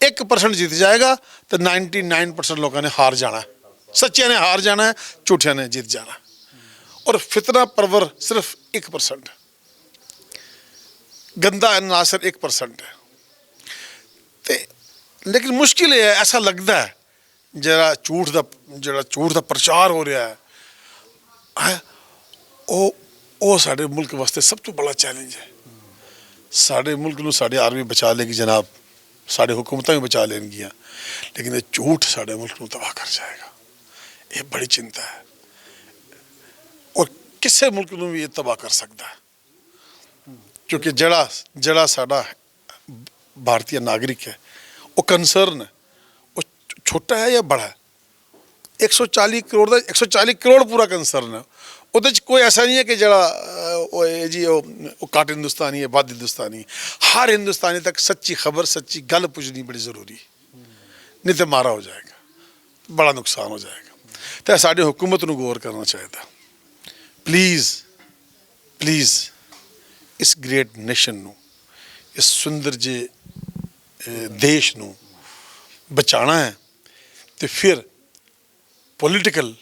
[SPEAKER 3] 1% ਜਿੱਤ ਜਾਏਗਾ ਤੇ 99% ਲੋਕਾਂ ਨੇ ਹਾਰ ਜਾਣਾ ਸੱਚਿਆਂ ਨੇ ਹਾਰ ਜਾਣਾ ਝੂਠਿਆਂ ਨੇ ਜਿੱਤ ਜਾਣਾ ਔਰ ਫਿਤਨਾ ਪਰਵਰ ਸਿਰਫ 1% ਗੰਦਾ ਅਨਾਸਰ 1% ਹੈ। ਤੇ ਲੇਕਿਨ ਮੁਸ਼ਕਿਲ ਇਹ ਹੈ, ਐਸਾ ਲੱਗਦਾ ਹੈ, ਜਿਹੜਾ ਝੂਠ ਦਾ, ਜਿਹੜਾ ਝੂਠ ਦਾ ਪ੍ਰਚਾਰ ਹੋ ਰਿਹਾ ਹੈ, ਉਹ ਉਹ ਸਾਡੇ ਮੁਲਕ ਵਾਸਤੇ ਸਭ ਤੋਂ ਬੜਾ ਚੈਲੰਜ ਹੈ ਸਾਡੇ ਮੁਲਕ ਨੂੰ ਸਾਡੇ ਆਰਮੀ ਬਚਾ ਲੇਗੀ ਜਨਾਬ ਸਾਡੇ ਹੁਕੂਮਤਾਂ ਵੀ ਬਚਾ ਲੈਣਗੀਆਂ ਲੇਕਿਨ ਇਹ ਝੂਠ ਸਾਡੇ ਮੁਲਕ ਨੂੰ ਤਬਾਹ ਕਰ ਜਾਏਗਾ ਇਹ ਬੜੀ ਚਿੰਤਾ ਹੈ ਔਰ ਕਿਸੇ ਮੁਲਕ ਨੂੰ ਵੀ ਇਹ ਤਬਾਹ ਕਰ ਸਕਦਾ ਹੈ ਕਿਉਂਕਿ ਜਿਹੜਾ ਜਿਹੜਾ ਸਾਡਾ ਭਾਰਤੀ ਨਾਗਰਿਕ ਹੈ ਉਹ ਕੰਸਰਨ ਹੈ ਉਹ ਛ- ਛੋਟਾ ਹੈ ਜਾਂ ਬੜਾ ਹੈ 140 ਕਰੋੜ ਦਾ 140 ਕਰੋੜ ਪੂਰਾ ਕੰਸਰਨ ਹੈ ਉਹਦੇ ਚ ਕੋਈ ਐਸਾ ਨਹੀਂ ਹੈ ਕਿ ਜਿਹੜਾ ਉਹ ਇਹ ਜੀ, ਉਹ ਘੱਟ ਹਿੰਦੁਸਤਾਨੀ ਹੈ, ਵੱਧ ਹਿੰਦੁਸਤਾਨੀ ਹਰ ਹਿੰਦੁਸਤਾਨੀ ਤੱਕ ਸੱਚੀ ਖਬਰ, ਸੱਚੀ ਗੱਲ ਪੁੱਜਣੀ ਬੜੀ ਜ਼ਰੂਰੀ ਨਹੀਂ ਤੇ ਮਾਰਾ ਹੋ ਜਾਏਗਾ। ਬੜਾ ਨੁਕਸਾਨ ਹੋ ਜਾਏਗਾ। ਤੇ ਸਾਡੀ ਹਕੂਮਤ ਨੂੰ ਗੌਰ ਕਰਨਾ ਚਾਹੀਦਾ। ਪਲੀਜ਼ ਪਲੀਜ਼ ਇਸ ਗ੍ਰੇਟ ਨੇਸ਼ਨ ਨੂੰ, ਇਸ ਸੁੰਦਰ ਜੇ ਦੇਸ਼ ਨੂੰ ਬਚਾਣਾ ਹੈ ਤੇ ਫਿਰ ਪੋਲੀਟੀਕਲ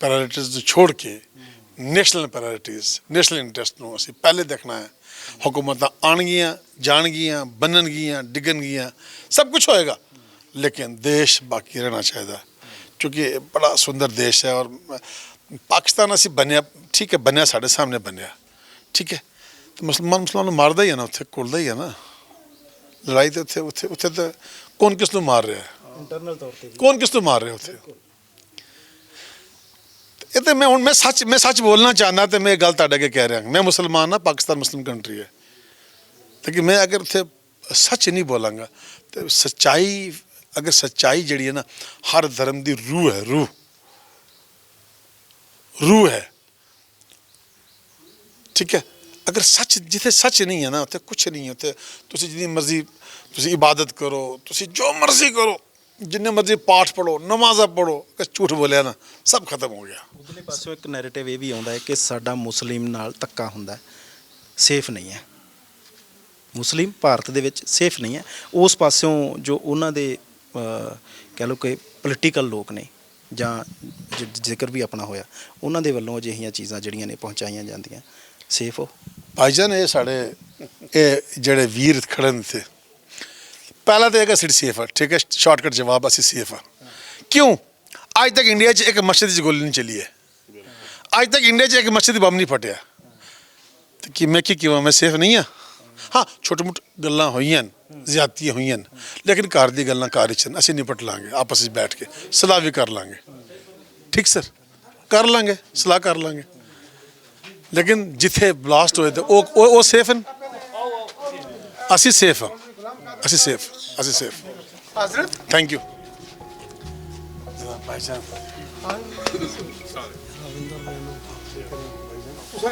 [SPEAKER 3] ਪੈਰਾਮੀਟਰਸ ਨੂੰ ਛੋੜ ਕੇ ਨੈਸ਼ਨਲ ਪੈਰਾਮੀਟਰਸ ਨੈਸ਼ਨਲ ਇੰਟਰਸਟ ਨੂੰ ਅਸੀਂ ਪਹਿਲੇ ਦੇਖਣਾ ਹੈ। ਹੁਕੂਮਤਾਂ ਆਣਗੀਆਂ ਜਾਣਗੀਆਂ ਬਣਨਗੀਆਂ ਡਿੱਗਣਗੀਆਂ ਸਭ ਕੁਝ ਹੋਏਗਾ। ਲੇਕਿਨ ਦੇਸ਼ ਬਾਕੀ ਰਹਿਣਾ ਚਾਹੀਦਾ ਕਿਉਂਕਿ ਬੜਾ ਸੁੰਦਰ ਦੇਸ਼ ਹੈ ਔਰ ਪਾਕਿਸਤਾਨ ਅਸੀਂ ਬਣਿਆ ਠੀਕ ਹੈ ਬਣਿਆ ਸਾਡੇ ਸਾਹਮਣੇ ਬਣਿਆ ਠੀਕ ਹੈ ਤੇ ਮੁਸਲਮਾਨ ਮੁਸਲਮਾਨ ਨੂੰ ਮਾਰਦਾ ਹੀ ਹੈ ਨਾ ਉੱਥੇ ਕੁੱਟਦਾ ਹੀ ਹੈ ਨਾ। ਲੜਾਈ ਤੇ ਉੱਥੇ ਉੱਥੇ ਉੱਥੇ ਤਾਂ ਕੌਣ ਕਿਸ ਨੂੰ ਮਾਰ ਰਿਹਾ ਹੈ?
[SPEAKER 2] ਇੰਟਰਨਲ ਤੌਰ ਤੇ
[SPEAKER 3] ਕੌਣ ਕਿਸ ਨੂੰ ਮਾਰ ਰਿਹਾ ਉੱਥੇ? ਇਹ ਤੇ ਮੈਂ ਹੁਣ ਮੈਂ ਸੱਚ ਮੈਂ ਸੱਚ ਬੋਲਣਾ ਚਾਹੁੰਦਾ ਤੇ ਮੈਂ ਇਹ ਗੱਲ ਤੁਹਾਡੇ ਅੱਗੇ ਕਹਿ ਰਿਹਾ। ਮੈਂ ਮੁਸਲਮਾਨ ਹਾਂ, ਪਾਕਿਸਤਾਨ ਮੁਸਲਿਮ ਕੰਟਰੀ ਹੈ। ਤੇ ਕਿ ਮੈਂ ਅਗਰ ਉੱਥੇ ਸੱਚ ਨਹੀਂ ਬੋਲਾਂਗਾ, ਤੇ ਸੱਚਾਈ, ਅਗਰ ਸੱਚਾਈ ਜਿਹੜੀ ਹੈ ਨਾ, ਹਰ ਧਰਮ ਦੀ ਰੂਹ ਹੈ, ਰੂਹ। ਰੂਹ ਹੈ। ਠੀਕ ਹੈ? ਅਗਰ ਸੱਚ, ਜਿੱਥੇ ਸੱਚ ਨਹੀਂ ਹੈ ਨਾ, ਉੱਥੇ ਕੁਝ ਨਹੀਂ ਹੈ। ਉੱਥੇ ਤੁਸੀਂ ਜਿੰਨੀ ਮਰਜ਼ੀ, ਤੁਸੀਂ ਇਬਾਦਤ ਕਰੋ, ਤੁਸੀਂ ਜੋ ਮਰਜ਼ੀ ਕਰੋ। ਜਿੰਨੇ ਮਰਜ਼ੀ ਪਾਠ ਪੜੋ ਨਮਾਜ਼ਾਂ ਪੜੋ ਅਗਰ ਝੂਠ ਬੋਲਿਆ ਨਾ ਸਭ ਖਤਮ ਹੋ ਗਿਆ।
[SPEAKER 2] ਉਧਰਲੇ ਪਾਸੋਂ ਇੱਕ ਨੈਰੇਟਿਵ ਇਹ ਵੀ ਆਉਂਦਾ ਹੈ ਕਿ ਸਾਡਾ ਮੁਸਲਿਮ ਨਾਲ ਧੱਕਾ ਹੁੰਦਾ ਹੈ ਸੇਫ ਨਹੀਂ ਹੈ। ਮੁਸਲਿਮ ਭਾਰਤ ਦੇ ਵਿੱਚ ਸੇਫ ਨਹੀਂ ਹੈ। ਉਸ ਪਾਸਿਓਂ ਜੋ ਉਹਨਾਂ ਦੇ ਅਹ, ਕਹਿ ਲਓ ਕਿ ਪੋਲੀਟੀਕਲ ਲੋਕ ਨੇ ਜਾਂ ਜ- ਜ਼ਿਕਰ ਵੀ ਆਪਣਾ ਹੋਇਆ ਉਹਨਾਂ ਦੇ ਵੱਲੋਂ ਅਜਿਹੀਆਂ ਚੀਜ਼ਾਂ ਜਿਹੜੀਆਂ ਨੇ ਪਹੁੰਚਾਈਆਂ ਜਾਂਦੀਆਂ ਸੇਫ ਹੋ।
[SPEAKER 3] ਭਾਈਜਾਨ ਇਹ ਸਾਡੇ ਇਹ ਜਿਹੜੇ ਵੀਰ ਖੜੇ ਨੇ ਇੱਥੇ ਪਹਿਲਾ ਤਾਂ ਇਹ ਕਿ ਅਸੀਂ ਸੇਫ ਆ ਠੀਕ ਹੈ ਸ਼ਾਰਟਕਟ ਜਵਾਬ ਅਸੀਂ ਸੇਫ ਆ ਕਿਉਂ ਅੱਜ ਤੱਕ ਇੰਡੀਆ 'ਚ ਇੱਕ ਮਸਜਿਦ 'ਚ ਗੋਲੀ ਨਹੀਂ ਚੱਲੀ ਹੈ ਅੱਜ ਤੱਕ ਇੰਡੀਆ 'ਚ ਇੱਕ ਮਸਜਿਦ ਬੰਬ ਨਹੀਂ ਫਟਿਆ ਤੇ ਕੀ ਮੈਂ ਕੀ ਕਿਹਾ ਮੈਂ ਸੇਫ ਨਹੀਂ ਆ ਹਾਂ ਛੋਟੇ ਮੋਟੇ ਗੱਲਾਂ ਹੋਈਆਂ ਨੇ, ਜ਼ਿਆਦਤੀਆਂ ਹੋਈਆਂ ਨੇ, ਲੇਕਿਨ ਘਰ ਦੀ ਗੱਲਾਂ ਘਰ ਵਿੱਚ ਨੇ, ਅਸੀਂ ਨਿਪਟ ਲਾਂਗੇ ਆਪਸ ਵਿੱਚ ਬੈਠ ਕੇ ਸਲਾਹ ਵੀ ਕਰ ਲਾਂਗੇ ਠੀਕ ਸਰ ਕਰ ਲਾਂਗੇ ਸਲਾਹ ਕਰ ਲਾਂਗੇ ਲੇਕਿਨ ਜਿੱਥੇ ਬਲਾਸਟ ਹੋਏ ਤੇ ਉਹ ਉਹ ਉਹ ਸੇਫ ਹਨ ਅਸੀਂ ਸੇਫ ਹਾਂ اسی سیف اسی سیف
[SPEAKER 5] حضرت
[SPEAKER 3] تھینک یو
[SPEAKER 5] بھائی جان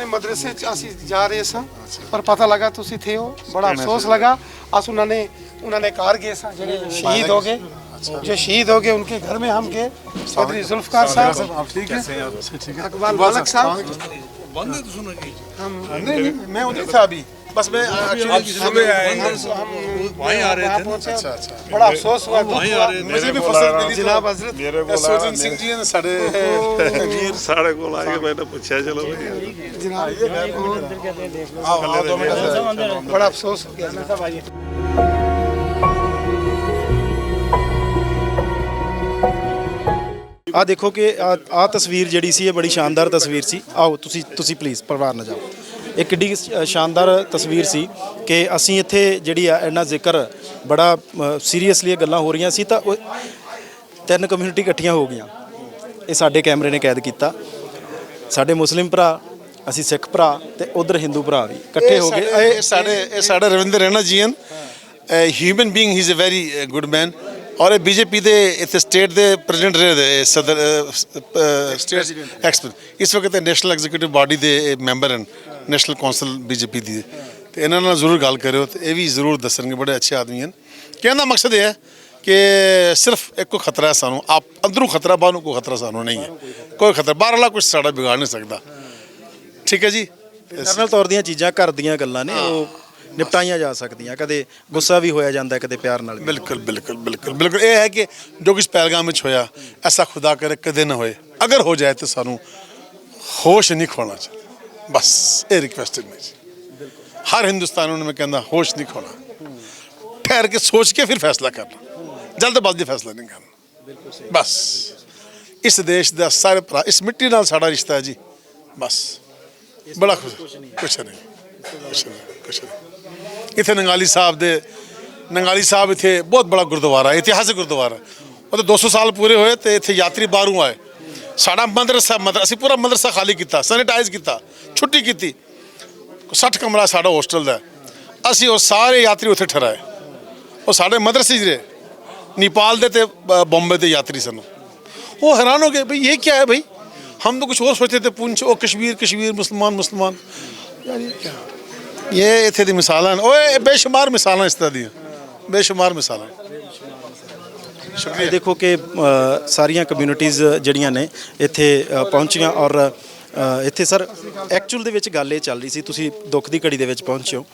[SPEAKER 5] مدرسے اسی ਜਾ ਰਹੇ ਸਾਂ ਪਰ ਪਤਾ ਲੱਗਾ ਤੁਸੀਂ ਥੇ ਹੋ ਬੜਾ ਅਫਸੋਸ ਲਗਾ ਅਸ ਉਹਨਾਂ ਨੇ ਉਹਨਾਂ ਨੇ ਕਾਰ ਗਏ ਸਾਂ ਜਿਹੜੇ ਸ਼ਹੀਦ ਹੋ ਗਏ جو شہید ہو گئے ان کے گھر میں ہم گئے چودھری ذوالفقار
[SPEAKER 3] صاحب آپ ٹھیک
[SPEAKER 5] ہیں اقبال مالک
[SPEAKER 3] صاحب ہم نہیں میں ادھر تھا ابھی बस मैं actually
[SPEAKER 5] वहीं आ रहे थे
[SPEAKER 3] अच्छा अच्छा
[SPEAKER 5] बड़ा अफसोस हुआ वहीं आ रहे
[SPEAKER 3] मुझे भी फुर्सत मिली
[SPEAKER 5] जनाब हजरत
[SPEAKER 4] ਮੇਰੇ ਕੋਲ
[SPEAKER 3] सुरजन सिंह जी ने साढ़े वीर
[SPEAKER 4] ਸਾਡੇ ਕੋਲ ਆ ਕੇ ਮੈਨੂੰ ਪੁੱਛਿਆ ਚਲੋ ਵੀ
[SPEAKER 5] जनाब
[SPEAKER 3] आओ आओ दो मिनट
[SPEAKER 5] बड़ा अफसोस हो गया
[SPEAKER 2] ਆ ਦੇਖੋ ਕਿ ਆ ਆ ਤਸਵੀਰ ਜਿਹੜੀ ਸੀ ਇਹ ਬੜੀ ਸ਼ਾਨਦਾਰ ਤਸਵੀਰ ਸੀ ਆਓ ਤੁਸੀਂ ਤੁਸੀਂ ਪਲੀਜ਼ ਪਰਿਵਾਰ ਨਾਲ ਜਾਓ ਇਹ ਕਿੱਡੀ ਸ਼ਾਨਦਾਰ ਤਸਵੀਰ ਸੀ ਕਿ ਅਸੀਂ ਇੱਥੇ ਜਿਹੜੀ ਆ ਇਹਨਾਂ ਜ਼ਿਕਰ ਬੜਾ ਸੀਰੀਅਸਲੀ ਇਹ ਗੱਲਾਂ ਹੋ ਰਹੀਆਂ ਸੀ ਤਾਂ ਉਹ ਤਿੰਨ ਕਮਿਊਨਿਟੀ ਇਕੱਠੀਆਂ ਹੋ ਗਈਆਂ। ਇਹ ਸਾਡੇ ਕੈਮਰੇ ਨੇ ਕੈਦ ਕੀਤਾ। ਸਾਡੇ ਮੁਸਲਿਮ ਭਰਾ ਅਸੀਂ ਸਿੱਖ ਭਰਾ ਤੇ ਉਧਰ ਹਿੰਦੂ ਭਰਾ ਵੀ ਇਕੱਠੇ ਹੋ ਗਏ।
[SPEAKER 3] ਇਹ ਸਾਡੇ ਇਹ ਸਾਡੇ ਰਵਿੰਦਰ ਰੈਣਾ ਜੀ ਹਨ। Human being he is a very good man ਔਰ ਇਹ ਬੀਜੇਪੀ ਦੇ ਇੱਥੇ ਸਟੇਟ ਦੇ ਪ੍ਰੈਜ਼ੀਡੈਂਟ ਰਹੇ ਦੇ ਸਦਰ ਸਟੇਟ ਐਕਸਪਰ ਇਸ ਵਕਤ ਨੈਸ਼ਨਲ ਐਗਜ਼ੀਕਿਊਟਿਵ ਬਾਡੀ ਦੇ ਮੈਂਬਰ ਹਨ। ਨੈਸ਼ਨਲ ਕਾਉਂਸਲ ਬੀਜੇਪੀ ਦੀ। ਤੇ ਇਹਨਾਂ ਨਾਲ ਜ਼ਰੂਰ ਗੱਲ ਕਰਿਓ ਤੇ ਇਹ ਵੀ ਜ਼ਰੂਰ ਦੱਸਣਗੇ ਬੜੇ ਅੱਛੇ ਆਦਮੀ ਹਨ। ਕਹਿਣ ਦਾ ਮਕਸਦ ਇਹ ਹੈ ਕਿ ਸਿਰਫ ਇੱਕੋ ਖਤਰਾ ਹੈ ਸਾਨੂੰ। ਆਪ ਅੰਦਰੋਂ ਖਤਰਾ ਬਾਹਰੋਂ ਕੋਈ ਖਤਰਾ ਸਾਨੂੰ ਨਹੀਂ ਹੈ। ਕੋਈ ਖਤਰਾ ਬਾਹਰ ਵਾਲਾ ਕੁਝ ਸਾਡਾ ਵਿਗਾੜ ਨਹੀਂ ਸਕਦਾ। ਠੀਕ ਹੈ ਜੀ?
[SPEAKER 2] ਸਰਨਲ ਤੌਰ ਦੀਆਂ ਚੀਜ਼ਾਂ ਘਰ ਦੀਆਂ ਗੱਲਾਂ ਨੇ ਉਹ ਨਿਪਟਾਈਆਂ ਜਾ ਸਕਦੀਆਂ। ਕਦੇ ਗੁੱਸਾ ਵੀ ਹੋਇਆ ਜਾਂਦਾ ਕਦੇ ਪਿਆਰ ਨਾਲ
[SPEAKER 3] ਬਿਲਕੁਲ ਬਿਲਕੁਲ ਬਿਲਕੁਲ ਬਿਲਕੁਲ। ਇਹ ਹੈ ਕਿ ਜੋ ਕੁਝ ਪਹਿਲਗਾਮ ਵਿੱਚ ਹੋਇਆ ਐਸਾ ਖੁਦਾ ਕਰੇ ਕਦੇ ਨਾ ਹੋਏ। ਅਗਰ ਹੋ ਜਾਏ ਤਾਂ ਸਾਨੂੰ ਹੋਸ਼ ਨਹੀਂ ਖੋਣਾ ਚਾਹੀਦਾ। ਬਸ, ਇਹ ਰਿਕਵੈਸਟ ਹੈ ਮੇਰੀ। ਹਰ ਹਿੰਦੁਸਤਾਨ ਨੂੰ ਮੈਂ ਕਹਿੰਦਾ, ਹੋਸ਼ ਨਹੀਂ ਖੋਣਾ। ਠਹਿਰ ਕੇ ਸੋਚ ਕੇ ਫਿਰ ਫੈਸਲਾ ਕਰਨਾ। ਜਲਦਬਾਜ਼ੀ ਫੈਸਲਾ ਨਹੀਂ ਕਰਨਾ। ਬਸ। ਇਸ ਦੇਸ਼ ਦਾ ਸਾਰੇ ਭਰਾ, ਇਸ ਮਿੱਟੀ ਨਾਲ ਸਾਡਾ ਰਿਸ਼ਤਾ ਹੈ ਜੀ। ਬਸ। ਬੜਾ ਖੁਸ਼ ਕੁਛ ਨਹੀਂ। ਕੁਛ ਨਹੀਂ। ਕੁਛ ਨਹੀਂ। ਇੱਥੇ ਨੰਗਾਲੀ ਸਾਹਿਬ ਦੇ, ਨੰਗਾਲੀ ਸਾਹਿਬ ਇੱਥੇ ਬਹੁਤ ਬੜਾ ਗੁਰਦੁਆਰਾ ਹੈ, ਇਤਿਹਾਸਕ ਗੁਰਦੁਆਰਾ। ਹੈ। ਉਹ ਤਾਂ 200 ਸਾਲ ਪੂਰੇ ਹੋਏ ਤੇ ਇੱਥੇ ਯਾਤਰੀ ਬਾਹਰੋਂ ਆਏ। ਸਾਡਾ ਮਦਰਸਾ ਮਦਰ ਅਸੀਂ ਪੂਰਾ ਮਦਰਸਾ ਖਾਲੀ ਕੀਤਾ ਸੈਨੀਟਾਈਜ਼ ਕੀਤਾ ਛੁੱਟੀ ਕੀਤੀ 60 ਕਮਰਾ ਸਾਡਾ ਹੋਸਟਲ ਦਾ ਹੈ। ਅਸੀਂ ਉਹ ਸਾਰੇ ਯਾਤਰੀ ਉੱਥੇ ਠਹਿਰਾਏ ਉਹ ਸਾਡੇ ਮਦਰਸੇ ਜਿਹੜੇ नेपाल ਦੇ ਤੇ ਬ- ਬੰਬੇ ਦੇ ਯਾਤਰੀ ਸਨ ਉਹ हैरान हो गए भाई ये क्या है भाई हम तो कुछ और सोचते थे पूंछ ओ कश्मीर कश्मीर मुसलमान मुसलमान यार ये क्या ਇਹ ਇੱਥੇ ਦੀ ਮਿਸਾਲਾਂ ਨੇ ਓਏ ਬੇਸ਼ੁਮਾਰ ਮਿਸਾਲਾਂ ਇਸ ਤਰ੍ਹਾਂ ਦੀਆਂ ਬੇਸ਼ੁਮਾਰ ਮਿਸਾਲਾਂ
[SPEAKER 2] ਇਹ ਦੇਖੋ ਕਿ ਅ, ਸਾਰੀਆਂ ਕਮਿਊਨਿਟੀਆਂ ਜਿਹੜੀਆਂ ਨੇ ਇੱਥੇ ਅ, ਪਹੁੰਚੀਆਂ ਔਰ ਅ, ਇੱਥੇ ਸਰ ਐਕਚੁਅਲ ਦੇ ਵਿੱਚ ਗੱਲ ਇਹ ਚੱਲ ਰਹੀ ਸੀ ਤੁਸੀਂ ਦੁੱਖ ਦੀ ਘੜੀ ਦੇ ਵਿੱਚ ਪਹੁੰਚੇ ਹੋ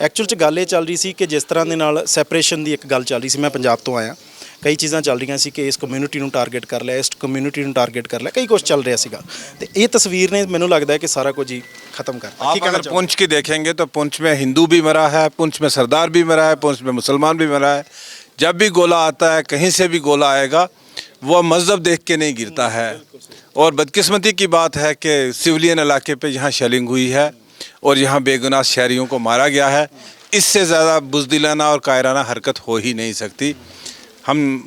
[SPEAKER 2] ਐਕਚੁਅਲ 'ਚ ਗੱਲ ਇਹ ਚੱਲ ਰਹੀ ਸੀ ਕਿ ਜਿਸ ਤਰ੍ਹਾਂ ਦੇ ਨਾਲ ਸੈਪਰੇਸ਼ਨ ਦੀ ਇੱਕ ਗੱਲ ਚੱਲ ਰਹੀ ਸੀ ਮੈਂ ਪੰਜਾਬ ਤੋਂ ਆਇਆ ਕਈ ਚੀਜ਼ਾਂ ਚੱਲ ਰਹੀਆਂ ਸੀ ਕਿ ਇਸ ਕਮਿਊਨਿਟੀ ਨੂੰ ਟਾਰਗੇਟ ਕਰ ਲਿਆ ਇਸ ਕਮਿਊਨਿਟੀ ਨੂੰ ਟਾਰਗੇਟ ਕਰ ਲਿਆ ਕਈ ਕੁਝ ਚੱਲ ਰਿਹਾ ਸੀਗਾ ਤੇ ਇਹ ਤਸਵੀਰ ਨੇ ਮੈਨੂੰ ਲੱਗਦਾ ਹੈ ਕਿ ਸਾਰਾ ਕੁਝ ਹੀ ਖਤਮ ਕਰਤਾ
[SPEAKER 6] आप
[SPEAKER 2] ਕੀ ਕਹਿਣਾ
[SPEAKER 6] अगर
[SPEAKER 2] ਚਾਹੋਗੇ?
[SPEAKER 6] पुंछ की देखेंगे तो पुंछ में हिंदू भी मरा है पुंछ में सरदार भी मरा है पुंछ में मुसलमान भी मरा है جب بھی گولا آتا ہے، کہیں سے بھی گولا آئے گا، وہ مذہب دیکھ کے نہیں گرتا ہے۔ اور بدقسمتی کی بات ہے کہ سولین علاقے پہ یہاں شیلنگ ہوئی ہے اور یہاں بے گناہ شہریوں کو مارا گیا ہے۔ اس سے زیادہ بزدلانہ اور قائرانہ حرکت ہو ہی نہیں سکتی۔ ہم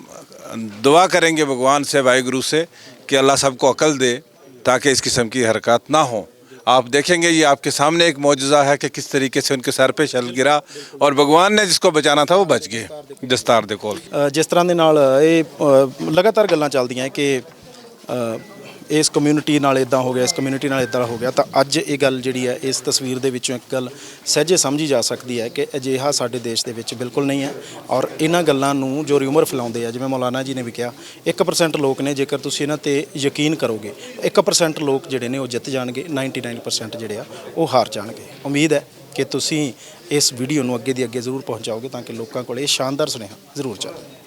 [SPEAKER 6] دعا کریں گے بھگوان سے، واحگرو سے کہ اللہ سب کو عقل دے تاکہ اس قسم کی حرکات نہ ہوں۔ आप देखेंगे ये आपके सामने एक मौजूदा है कि किस तरीके से उनके सर पे शल गिरा और भगवान ने जिसको बचाना था वो बच गए दस्तार दे कोल
[SPEAKER 2] ਅ, ਜਿਸ ਤਰ੍ਹਾਂ ਦੇ ਨਾਲ ਇਹ ਅ, ਲਗਾਤਾਰ ਗੱਲਾਂ ਚੱਲਦੀਆਂ ਕਿ ਅ, ਇਸ ਕਮਿਊਨਿਟੀ ਨਾਲ ਇਦਾਂ ਹੋ ਗਿਆ, ਇਸ ਕਮਿਊਨਿਟੀ ਨਾਲ ਇਦਾਂ ਹੋ ਗਿਆ, ਤਾਂ ਅੱਜ ਇਹ ਗੱਲ ਜਿਹੜੀ ਹੈ, ਇਸ ਤਸਵੀਰ ਦੇ ਵਿੱਚੋਂ ਇੱਕ ਗੱਲ ਸਹਿਜੇ ਸਮਝੀ ਜਾ ਸਕਦੀ ਹੈ ਕਿ ਅਜਿਹਾ ਸਾਡੇ ਦੇਸ਼ ਦੇ ਵਿੱਚ ਬਿਲਕੁਲ ਨਹੀਂ ਹੈ ਔਰ ਇਹਨਾਂ ਗੱਲਾਂ ਨੂੰ ਜੋ ਰਿਊਮਰ ਫੈਲਾਉਂਦੇ ਆ, ਜਿਵੇਂ ਮੌਲਾਨਾ ਜੀ ਨੇ ਵੀ ਕਿਹਾ 1% ਲੋਕ ਨੇ, ਜੇਕਰ ਤੁਸੀਂ ਇਹਨਾਂ ਤੇ ਯਕੀਨ ਕਰੋਗੇ 1% ਲੋਕ ਜਿਹੜੇ ਨੇ ਉਹ ਜਿੱਤ ਜਾਣਗੇ 99% ਜਿਹੜੇ ਆ, ਉਹ ਹਾਰ ਜਾਣਗੇ। ਉਮੀਦ ਹੈ ਕਿ ਤੁਸੀਂ ਇਸ ਵੀਡੀਓ ਨੂੰ ਅੱਗੇ ਦੀ ਅੱਗੇ ਜ਼ਰੂਰ ਪਹੁੰਚਾਓਗੇ ਤਾਂ ਕਿ ਲੋਕਾਂ ਕੋਲ ਇਹ ਸ਼ਾਨਦਾਰ ਸੁਨੇਹਾ ਜ਼ਰੂਰ ਜਾਵੇ